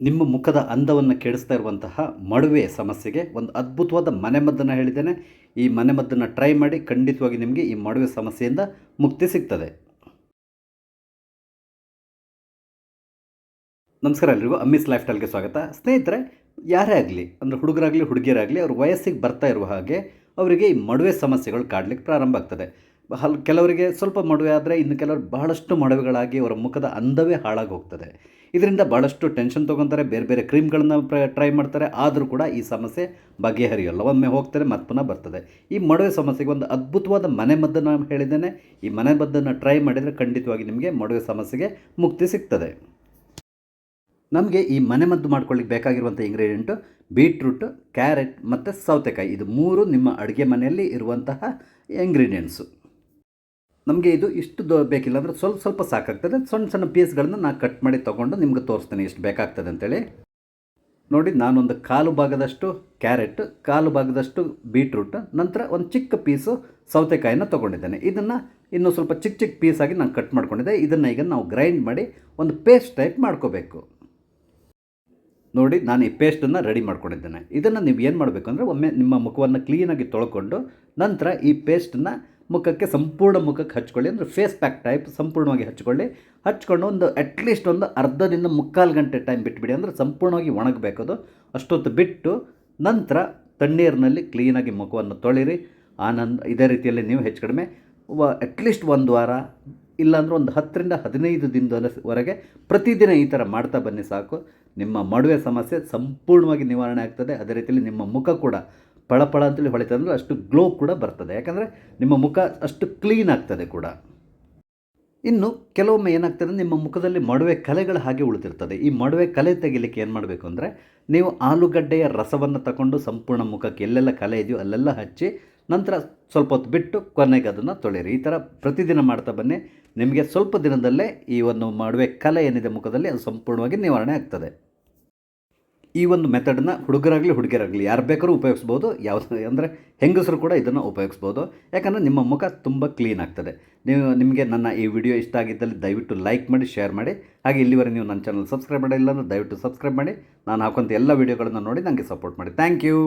ನಿಮ್ಮ ಮುಖದ ಅಂದವನ್ನು ಕೆಡಿಸ್ತಾ ಇರುವಂತಹ ಮಡುವೆ ಸಮಸ್ಯೆಗೆ ಒಂದು ಅದ್ಭುತವಾದ ಮನೆಮದ್ದನ್ನು ಹೇಳಿದ್ದೇನೆ. ಈ ಮನೆಮದ್ದನ್ನು ಟ್ರೈ ಮಾಡಿ ಖಂಡಿತವಾಗಿ ನಿಮಗೆ ಈ ಮಡುವೆ ಸಮಸ್ಯೆಯಿಂದ ಮುಕ್ತಿ ಸಿಗ್ತದೆ. ನಮಸ್ಕಾರ ಎಲ್ರಿಗೂ, ಅಮ್ಮಿಸ್ ಲೈಫ್ ಸ್ಟೈಲ್ಗೆ ಸ್ವಾಗತ. ಸ್ನೇಹಿತರೆ, ಯಾರೇ ಆಗಲಿ, ಅಂದರೆ ಹುಡುಗರಾಗಲಿ, ಹುಡುಗಿಯರಾಗಲಿ, ಅವ್ರ ವಯಸ್ಸಿಗೆ ಬರ್ತಾ ಇರುವ ಹಾಗೆ ಅವರಿಗೆ ಈ ಮಡುವೆ ಸಮಸ್ಯೆಗಳು ಕಾಡಲಿಕ್ಕೆ ಪ್ರಾರಂಭ ಆಗ್ತದೆ. ಹಲ್ ಕೆಲವರಿಗೆ ಸ್ವಲ್ಪ ಮಡುವೆ ಆದರೆ ಇನ್ನು ಕೆಲವರು ಬಹಳಷ್ಟು ಮಡುವೆಗಳಾಗಿ ಅವರ ಮುಖದ ಅಂದವೇ ಹಾಳಾಗಿ ಹೋಗ್ತದೆ ಇದರಿಂದ ಭಾಳಷ್ಟು ಟೆನ್ಷನ್ ತೊಗೊತಾರೆ, ಬೇರೆ ಬೇರೆ ಕ್ರೀಮ್ಗಳನ್ನ ಟ್ರೈ ಮಾಡ್ತಾರೆ, ಆದರೂ ಕೂಡ ಈ ಸಮಸ್ಯೆ ಬಗೆಹರಿಯಲ್ಲ. ಒಮ್ಮೆ ಹೋಗ್ತಾರೆ, ಮತ್ತೆ ಪುನಃ ಬರ್ತದೆ. ಈ ಮಡುವೆ ಸಮಸ್ಯೆಗೆ ಒಂದು ಅದ್ಭುತವಾದ ಮನೆಮದ್ದನ್ನು ಹೇಳಿದ್ದೇನೆ. ಈ ಮನೆಮದ್ದನ್ನು ಟ್ರೈ ಮಾಡಿದರೆ ಖಂಡಿತವಾಗಿ ನಿಮಗೆ ಮಡುವೆ ಸಮಸ್ಯೆಗೆ ಮುಕ್ತಿ ಸಿಗ್ತದೆ. ನಮಗೆ ಈ ಮನೆಮದ್ದು ಮಾಡ್ಕೊಳ್ಳಿಕ್ಕೆ ಬೇಕಾಗಿರುವಂಥ ಇಂಗ್ರೀಡಿಯೆಂಟು ಬೀಟ್ರೂಟ್, ಕ್ಯಾರೆಟ್ ಮತ್ತು ಸೌತೆಕಾಯಿ. ಇದು ಮೂರು ನಿಮ್ಮ ಅಡುಗೆ ಮನೆಯಲ್ಲಿ ಇರುವಂತಹ ಇಂಗ್ರೀಡಿಯೆಂಟ್ಸು ನಮಗೆ ಇದು ಇಷ್ಟು ದೊ ಬೇಕಿಲ್ಲ, ಅಂದರೆ ಸ್ವಲ್ಪ ಸ್ವಲ್ಪ ಸಾಕಾಗ್ತದೆ. ಸಣ್ಣ ಸಣ್ಣ ಪೀಸ್ಗಳನ್ನ ನಾನು ಕಟ್ ಮಾಡಿ ತೊಗೊಂಡು ನಿಮ್ಗೆ ತೋರಿಸ್ತೇನೆ ಎಷ್ಟು ಬೇಕಾಗ್ತದೆ ಅಂತೇಳಿ. ನೋಡಿ, ನಾನೊಂದು ಕಾಲು ಭಾಗದಷ್ಟು ಕ್ಯಾರೆಟ್, ಕಾಲು ಭಾಗದಷ್ಟು ಬೀಟ್ರೂಟ್, ನಂತರ ಒಂದು ಚಿಕ್ಕ ಪೀಸು ಸೌತೆಕಾಯಿನ ತೊಗೊಂಡಿದ್ದೇನೆ. ಇದನ್ನು ಇನ್ನೂ ಸ್ವಲ್ಪ ಚಿಕ್ಕ ಚಿಕ್ಕ ಪೀಸಾಗಿ ನಾನು ಕಟ್ ಮಾಡ್ಕೊಂಡಿದ್ದೆ. ಇದನ್ನು ಈಗ ನಾವು ಗ್ರೈಂಡ್ ಮಾಡಿ ಒಂದು ಪೇಸ್ಟ್ ಟೈಪ್ ಮಾಡ್ಕೋಬೇಕು. ನೋಡಿ, ನಾನು ಈ ಪೇಸ್ಟನ್ನು ರೆಡಿ ಮಾಡ್ಕೊಂಡಿದ್ದೇನೆ. ಇದನ್ನು ನೀವು ಏನು ಮಾಡಬೇಕು ಅಂದರೆ ಒಮ್ಮೆ ನಿಮ್ಮ ಮುಖವನ್ನು ಕ್ಲೀನಾಗಿ ತೊಳ್ಕೊಂಡು ನಂತರ ಈ ಪೇಸ್ಟನ್ನು ಮುಖಕ್ಕೆ ಸಂಪೂರ್ಣ ಮುಖಕ್ಕೆ ಹಚ್ಕೊಳ್ಳಿ ಅಂದರೆ ಫೇಸ್ ಪ್ಯಾಕ್ ಟೈಪ್ ಸಂಪೂರ್ಣವಾಗಿ ಹಚ್ಕೊಳ್ಳಿ. ಹಚ್ಕೊಂಡು ಒಂದು ಅಟ್ಲೀಸ್ಟ್ ಒಂದು ಅರ್ಧದಿಂದ ಮುಕ್ಕಾಲು ಗಂಟೆ ಟೈಮ್ ಬಿಟ್ಬಿಡಿ ಅಂದರೆ ಸಂಪೂರ್ಣವಾಗಿ ಒಣಗಬೇಕು ಅದು. ಅಷ್ಟೊತ್ತು ಬಿಟ್ಟು ನಂತರ ತಣ್ಣೀರಿನಲ್ಲಿ ಕ್ಲೀನಾಗಿ ಮುಖವನ್ನು ತೊಳಿರಿ. ಆನಂದ ಇದೇ ರೀತಿಯಲ್ಲಿ ನೀವು ಹೆಚ್ಚು ಕಡಿಮೆ ವ ಅಟ್ಲೀಸ್ಟ್ ಒಂದು ವಾರ, ಇಲ್ಲಾಂದ್ರೆ ಒಂದು ಹತ್ತರಿಂದ ಹದಿನೈದು ದಿನದವರೆಗೆ ಪ್ರತಿದಿನ ಈ ಥರ ಮಾಡ್ತಾ ಬನ್ನಿ ಸಾಕು. ನಿಮ್ಮ ಮಡುವೆ ಸಮಸ್ಯೆ ಸಂಪೂರ್ಣವಾಗಿ ನಿವಾರಣೆ ಆಗ್ತದೆ. ಅದೇ ರೀತಿಯಲ್ಲಿ ನಿಮ್ಮ ಮುಖ ಕೂಡ ಪಳಪಳ ಅಂತೇಳಿ ಹೊಳಿತದೆ ಅಂದರೆ ಅಷ್ಟು ಗ್ಲೋ ಕೂಡ ಬರ್ತದೆ. ಯಾಕಂದರೆ ನಿಮ್ಮ ಮುಖ ಅಷ್ಟು ಕ್ಲೀನ್ ಆಗ್ತದೆ ಕೂಡ. ಇನ್ನು ಕೆಲವೊಮ್ಮೆ ಏನಾಗ್ತದೆ, ನಿಮ್ಮ ಮುಖದಲ್ಲಿ ಮಡುವೆ ಕಲೆಗಳು ಹಾಗೆ ಉಳಿದಿರ್ತದೆ. ಈ ಮಡುವೆ ಕಲೆ ತೆಗಿಲಿಕ್ಕೆ ಏನು ಮಾಡಬೇಕು ಅಂದರೆ, ನೀವು ಆಲೂಗಡ್ಡೆಯ ರಸವನ್ನು ತಗೊಂಡು ಸಂಪೂರ್ಣ ಮುಖಕ್ಕೆ ಎಲ್ಲೆಲ್ಲ ಕಲೆ ಇದೆಯೋ ಅಲ್ಲೆಲ್ಲ ಹಚ್ಚಿ, ನಂತರ ಸ್ವಲ್ಪ ಹೊತ್ತು ಬಿಟ್ಟು ಕೊನೆಗೆ ಅದನ್ನು ತೊಳೆಯಿರಿ. ಈ ಥರ ಪ್ರತಿದಿನ ಮಾಡ್ತಾ ಬನ್ನಿ. ನಿಮಗೆ ಸ್ವಲ್ಪ ದಿನದಲ್ಲೇ ಈ ಒಂದು ಮಡುವೆ ಕಲೆ ಏನಿದೆ ಮುಖದಲ್ಲಿ, ಅದು ಸಂಪೂರ್ಣವಾಗಿ ನಿವಾರಣೆ ಆಗ್ತದೆ. ಈ ಒಂದು ಮೆಥಡನ್ನ ಹುಡುಗರಾಗಲಿ, ಹುಡುಗಿಯರಾಗಲಿ ಯಾರು ಬೇಕಾದ್ರೂ ಉಪಯೋಗಿಸ್ಬೋದು. ಯಾವುದು ಅಂದರೆ ಹೆಂಗಸರು ಕೂಡ ಇದನ್ನು ಉಪಯೋಗಿಸ್ಬೋದು. ಯಾಕಂದರೆ ನಿಮ್ಮ ಮುಖ ತುಂಬ ಕ್ಲೀನ್ ಆಗ್ತದೆ. ನೀವು, ನಿಮಗೆ ನನ್ನ ಈ ವಿಡಿಯೋ ಇಷ್ಟ ಆಗಿದ್ದಲ್ಲಿ ದಯವಿಟ್ಟು ಲೈಕ್ ಮಾಡಿ, ಶೇರ್ ಮಾಡಿ. ಹಾಗೆ ಇಲ್ಲಿವರೆಗೆ ನೀವು ನನ್ನ ಚಾನಲ್ ಸಬ್ಸ್ಕ್ರೈಬ್ ಮಾಡಿಲ್ಲ ಅಂದರೆ ದಯವಿಟ್ಟು ಸಬ್ಸ್ಕ್ರೈಬ್ ಮಾಡಿ. ನಾನು ಹಾಕುವಂಥ ಎಲ್ಲ ವೀಡಿಯೋಗಳನ್ನು ನೋಡಿ ನನಗೆ ಸಪೋರ್ಟ್ ಮಾಡಿ. Thank you